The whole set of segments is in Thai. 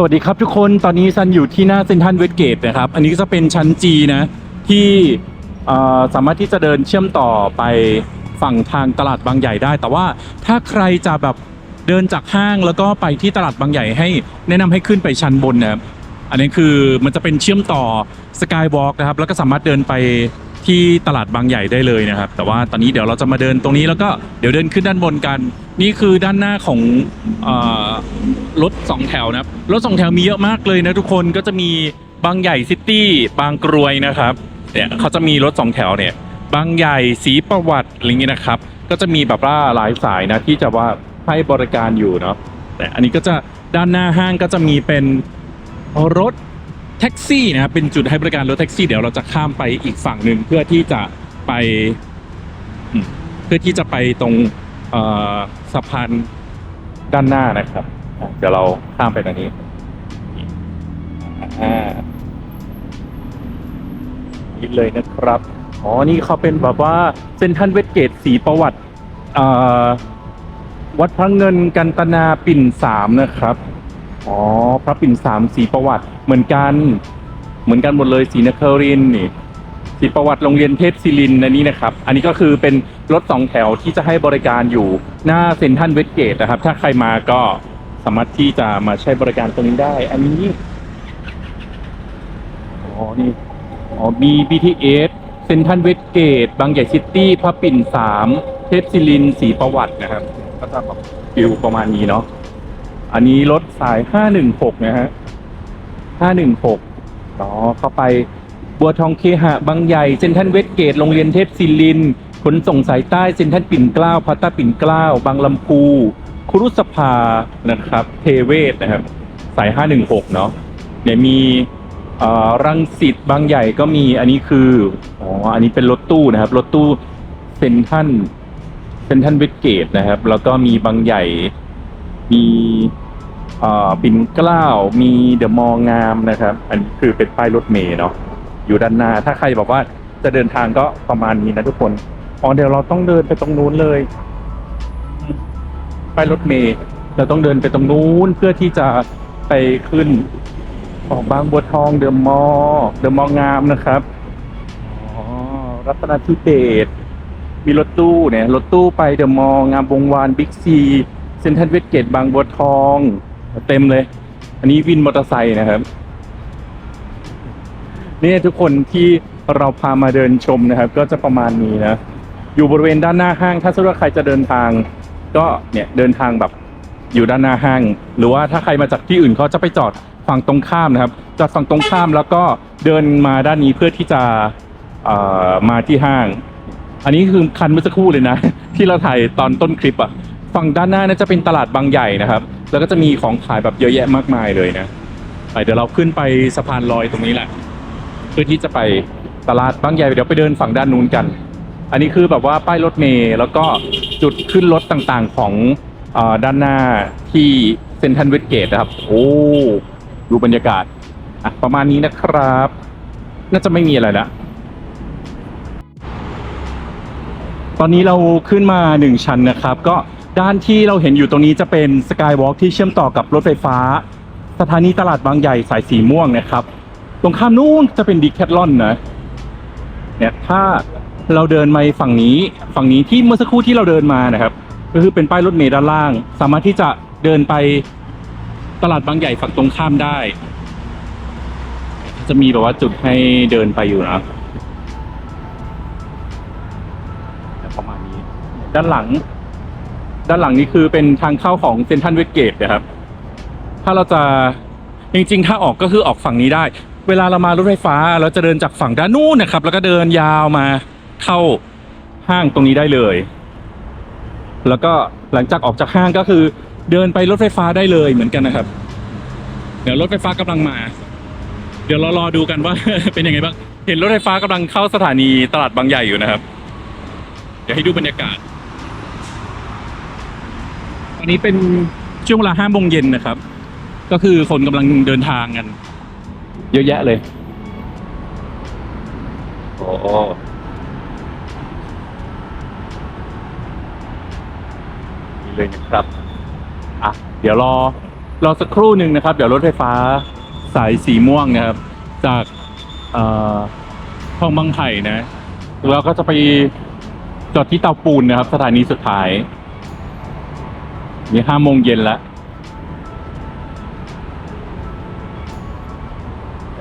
สวัสดีครับทุกคนตอนนี้ซันอยู่ที่หน้าเซ็นทรัลเวสเกตนะครับ อันนี้ก็จะเป็นชั้นจีนะที่สามารถที่จะเดินเชื่อมต่อไปฝั่งทางตลาดบางใหญ่ได้ แต่ว่าถ้าใครจะแบบเดินจากห้างแล้วก็ไปที่ตลาดบางใหญ่ให้แนะนำให้ขึ้นไปชั้นบนนะครับอันนี้คือมันจะเป็นเชื่อมต่อสกายวอล์กนะครับ แล้วก็สามารถเดินไป ที่ตลาดบางใหญ่ได้เลยนะครับ แต่ว่าตอนนี้เดี๋ยวเราจะมาเดินตรงนี้แล้วก็เดี๋ยวเดินขึ้นด้านบนกัน นี่คือด้านหน้าของอรถสองแถวนะครับรถสองแถวมีเยอะมากเลยนะทุกคนก็จะมีบางใหญ่ซิตี้บางกรวยนะครับเนี่ยเขาจะมีรถสองแถวเนี่ยบางใหญ่สีประวัติอะไรเงี้ยนะครับ ก็จะมีแบบว่าหลายสายนะที่จะว่าให้บริการอยู่เนาะแต่อันนี้ก็จะด้านหน้าห้างก็จะมีเป็นรถ แท็กซี่นะครับเป็นจุดให้บริการรถแท็กซี่เดี๋ยวเราจะข้ามไปอีกฝั่งหนึ่งเพื่อที่จะไปอืมเพื่อที่จะไปตรงเอ่อสะพานด้านหน้านะครับอะเดี๋ยวเราข้ามไปตรงนี้อ่า นี่เลยนะครับ อ๋อ นี่เขาเป็นแบบว่าเซนทันเวสเกตสีประวัติอ่าวัดพระเงินกันตนาปิ่นสามนะครับ อ๋อ พระปิ่นสามสีประวัติเหมือนกัน เหมือนกันหมดเลยสีนครินทร์นี่สีประวัติโรงเรียนเทพศิรินอันนี้นะครับ อันนี้ก็คือเป็นรถสองแถวที่จะให้บริการอยู่หน้าเซ็นทรัลเวสเกตนะครับ ถ้าใครมาก็สามารถที่จะมาใช้บริการตรงนี้ได้ อันนี้อ๋อนี่อ๋อมี BTS เซ็นทรัลเวสเกต บางใหญ่ซิตี้พระปิ่นสามเทพศิรินสีประวัตินะครับ ก็จะแบบฟิลประมาณนี้เนาะ อันนี้รถสาย 516 นะฮะ 516อ๋อเข้าไป บัวทองเคหะบางใหญ่ เซ็นทรัลเวสเกต โรงเรียนเทพศิริน ขนส่งสายใต้ เซ็นทรัลปิ่นเกล้าพัตตาปิ่นเกล้า บางลำพู ครุสภา นะครับ เทเวศนะครับ สาย 516 เนาะเนี่ยมีรังสิตบางใหญ่ก็มี อันนี้คือ อ๋อ อันนี้เป็นรถตู้นะครับ รถตู้เซ็นทรัลเซ็นทรัลเวสเกตนะครับ แล้วก็มีบางใหญ่ มีปิ่นเกล้ามีเดอะมอลล์งามนะครับ อันนี้คือเป็นป้ายรถเมล์เนาะอยู่ด้านหน้า ถ้าใครบอกว่าจะเดินทางก็ประมาณนี้นะทุกคนอ๋อเดี๋ยวเราต้องเดินไปตรงนู้นเลยป้ายรถเมล์เราต้องเดินไปตรงนู้นเพื่อที่จะไปขึ้นออกบางบัวทองเดอะมอลล์เดอะมอลล์งามนะครับอ๋อรัตนทิเบศมีรถตู้เนี่ยรถตู้ไปเดอะมอลล์งามวงวานบิ๊กซี เซ็นทรัลเวสเกตบางบัวทอง เต็มเลย อันนี้วินมอเตอร์ไซค์นะครับ นี่ทุกคนที่เราพามาเดินชมนะครับ ก็จะประมาณนี้นะ อยู่บริเวณด้านหน้าห้าง ถ้าสมมติว่าใครจะเดินทาง ก็เนี่ยเดินทางแบบอยู่ด้านหน้าห้าง หรือว่าถ้าใครมาจากที่อื่นเขาจะไปจอดฝั่งตรงข้ามนะครับ จอดฝั่งตรงข้ามแล้วก็เดินมาด้านนี้เพื่อที่จะมาที่ห้าง อันนี้คือคันเมื่อสักครู่เลยนะ ที่เราถ่ายตอนต้นคลิปอะ ฝั่งด้านหน้าน่าจะเป็นตลาดบางใหญ่นะครับ แล้วก็จะมีของขายแบบเยอะแยะมากมายเลยนะไปเดี๋ยวเราขึ้นไปสะพานลอยตรงนี้แหละ เพื่อที่จะไปตลาดบางใหญ่เดี๋ยวไปเดินฝั่งด้านนู้นกัน อันนี้คือแบบว่าป้ายรถเมล์แล้วก็จุดขึ้นรถต่างๆของออด้านหน้าที่เซนทันเวสเกตนะครับ โอ้ดูบรรยากาศอะประมาณนี้นะครับ น่าจะไม่มีอะไรละตอนนี้เราขึ้นมาหนึ่งชั้นนะครับ ก็ ด้านที่เราเห็นอยู่ตรงนี้จะเป็นสกายวอล์กที่เชื่อมต่อกับรถไฟฟ้า สถานีตลาดบางใหญ่สายสีม่วงนะครับ ตรงข้ามนู้นจะเป็นดีแคทลอนนะเนี่ยถ้าเราเดินมาฝั่งนี้ฝั่งนี้ที่เมื่อสักครู่ที่เราเดินมานะครับ ก็คือเป็นป้ายรถเมล์ด้านล่าง สามารถที่จะเดินไปตลาดบางใหญ่ฝั่งตรงข้ามได้ จะมีแบบว่าจุดให้เดินไปอยู่นะประมาณนี้ ด้านหลัง ด้านหลังนี้คือเป็นทางเข้าของเซนทันเวสเกตนะครับ ถ้าเราจะจริงๆ ถ้าออกก็คือออกฝั่งนี้ได้ เวลาเรามารถไฟฟ้าเราจะเดินจากฝั่งด้านนู้นนะครับ แล้วก็เดินยาวมาเข้าห้างตรงนี้ได้เลย แล้วก็หลังจากออกจากห้างก็คือ เดินไปรถไฟฟ้าได้เลยเหมือนกันนะครับ เดี๋ยวรถไฟฟ้ากำลังมา เดี๋ยวเรารอดูกันว่าเป็นยังไงบ้าง เห็นรถไฟฟ้ากำลังเข้าสถานีตลาดบางใหญ่อยู่นะครับ เดี๋ยวให้ดูบรรยากาศ นนี้เป็นช่วงเวลาห้าโมงเย็นนะครับ ก็คือคนกำลังเดินทางกัน เยอะแยะเลยโอ้นี่เลยนะครับอะเดี๋ยวรอรอสักครู่หนึ่งนะครับ เดี๋ยวรถไฟฟ้าสายสีม่วงนะครับ จากเอ่อคลองบางไผ่นะแล้วก็จะไปจอดที่เตาปูนนะครับ สถานีสุดท้าย นี่ห้าโมงเย็นแล้ว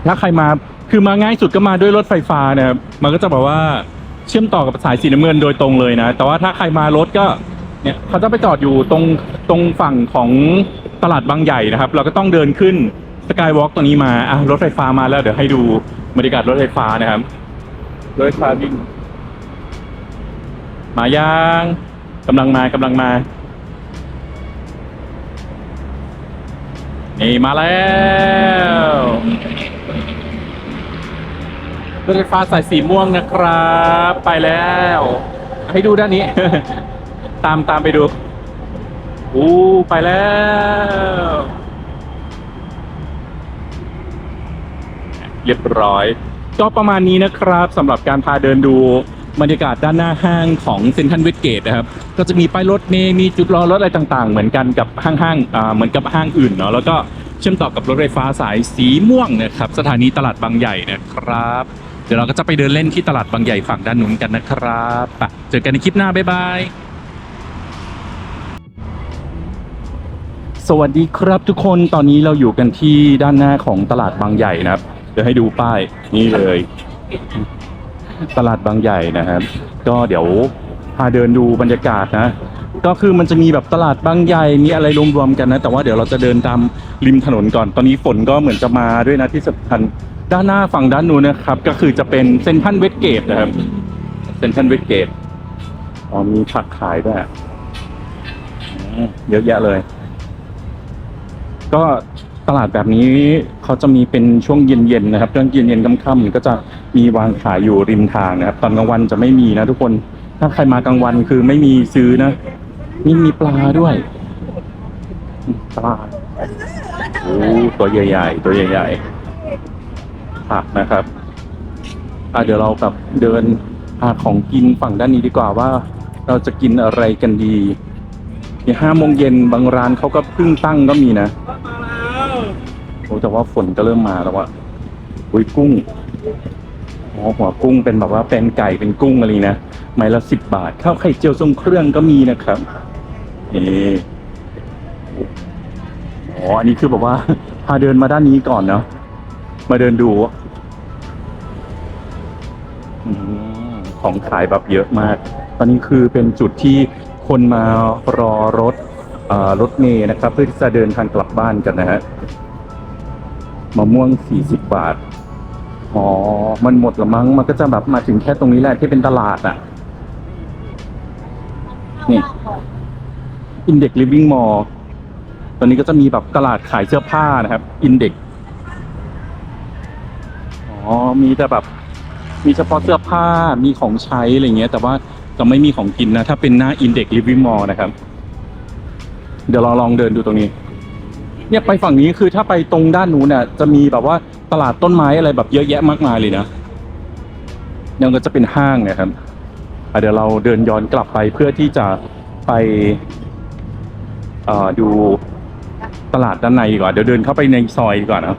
ถ้าใครมาคือมาง่ายสุดก็มาด้วยรถไฟฟ้านะครับ มันก็จะแบบว่าเชื่อมต่อกับสายสีน้ำเงินโดยตรงเลยนะ แต่ว่าถ้าใครมารถก็เนี่ยเขาจะไปจอดอยู่ตรงตรงฝั่งของตลาดบางใหญ่นะครับ เราก็ต้องเดินขึ้นสกายวอล์กตรงนี้มาอะรถไฟฟ้ามาแล้วเดี๋ยวให้ดูบรรยากาศรถไฟฟ้านะครับ รถไฟฟ้าวิ่งมายังกำลังมากำลังมา นี่มาแล้วรถไฟฟ้าสายสีม่วงนะครับ ไปแล้ว ให้ดูด้านนี้ ตามตามไปดูอู้ไปแล้วเรียบร้อย ก็ประมาณนี้นะครับสำหรับการพาเดินดู บรรยากาศด้านหน้าห้างของเซนทรัลเวสเกตนะครับ ก็จะมีป้ายรถเมล์มีจุดรอรถอะไรต่างๆ เหมือนกันกับห้างห้างๆเหมือนกับห้างอื่นเนาะแล้วก็เชื่อมต่อกับรถไฟฟ้าสายสีม่วงนะครับ สถานีตลาดบางใหญ่นะครับ เดี๋ยวเราก็จะไปเดินเล่นที่ตลาดบางใหญ่ฝั่งด้านนู้นกันนะครับเจอกันในคลิปหน้าบ๊ายบายสวัสดีครับทุกคนตอนนี้เราอยู่กันที่ด้านหน้าของตลาดบางใหญ่นะครับ เดี๋ยวให้ดูป้ายนี่เลย ตลาดบางใหญ่นะครับ ก็เดี๋ยวพาเดินดูบรรยากาศนะ ก็คือมันจะมีแบบตลาดบางใหญ่มีอะไรรวมๆกันนะ แต่ว่าเดี๋ยวเราจะเดินตามริมถนนก่อน ตอนนี้ฝนก็เหมือนจะมาด้วยนะที่สำคัญด้านหน้าฝั่งด้านนู้นนะครับ ก็คือจะเป็นเซนทรัลเวสเกตนะครับเซนทรัลเวสเกตอ๋อมีผักขายด้วยเยอะแยะเลย ก็ ตลาดแบบนี้เขาจะมีเป็นช่วงเย็นๆนะครับช่วงเย็นๆค่ำๆก็จะมีวางขายอยู่ริมทางนะครับ ตอนกลางวันจะไม่มีนะทุกคนถ้าใครมากลางวันคือไม่มีซื้อนะนี่มีปลาด้วยปลาโอ้ตัวใหญ่ๆตัวใหญ่ๆผักนะครับอะเดี๋ยวเราแบบเดินหาของกินฝั่งด้านนี้ดีกว่าว่า เราจะกินอะไรกันดีนี่ห้าโมงเย็นบางร้านเขาก็เพิ่งตั้งก็มีนะ โอ้แต่ว่าฝนก็เริ่มมาแล้วอะอุ้ยกุ้งอ๋อหัวกุ้งเป็นแบบว่าเป็นไก่เป็นกุ้งอะไรนะไม้ละสิบบาทข้าวไข่เจียวทรงเครื่องก็มีนะครับนี่อ๋ออันนี้คือแบบว่าพาเดินมาด้านนี้ก่อนเนาะมาเดินดูอืมของขายแบบเยอะมาก ตอนนี้คือเป็นจุดที่คนมารอรถอ่อรถเมย์นะครับ เพื่อที่จะเดินทางกลับบ้านกันนะฮะ มะม่วงสี่สิบบาท อ๋อ มันหมดละมั้ง มันก็จะแบบมาถึงแค่ตรงนี้แหละที่เป็นตลาดอะ นี่ Index Living Mall ตอนนี้ก็จะมีแบบตลาดขายเสื้อผ้านะครับ Index อ๋อ มีแต่แบบ มีเฉพาะเสื้อผ้า มีของใช้อะไรเงี้ย แต่ว่าจะไม่มีของกินนะ ถ้าเป็นหน้า Index Living Mall นะครับ เดี๋ยวเราลองเดินดูตรงนี้ เนี่ยไปฝั่งนี้คือถ้าไปตรงด้านนู้นเนี่ยจะมีแบบว่าตลาดต้นไม้อะไรแบบเยอะแยะมากมายเลยนะยังก็จะเป็นห้างนะครับเดี๋ยวเราเดินย้อนกลับไปเพื่อที่จะไปดูตลาดด้านในดีกว่า เดี๋ยวเดินเข้าไปในซอยดีกว่านะ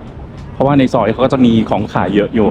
เพราะว่าในซอยเขาก็จะมีของขายเยอะอยู่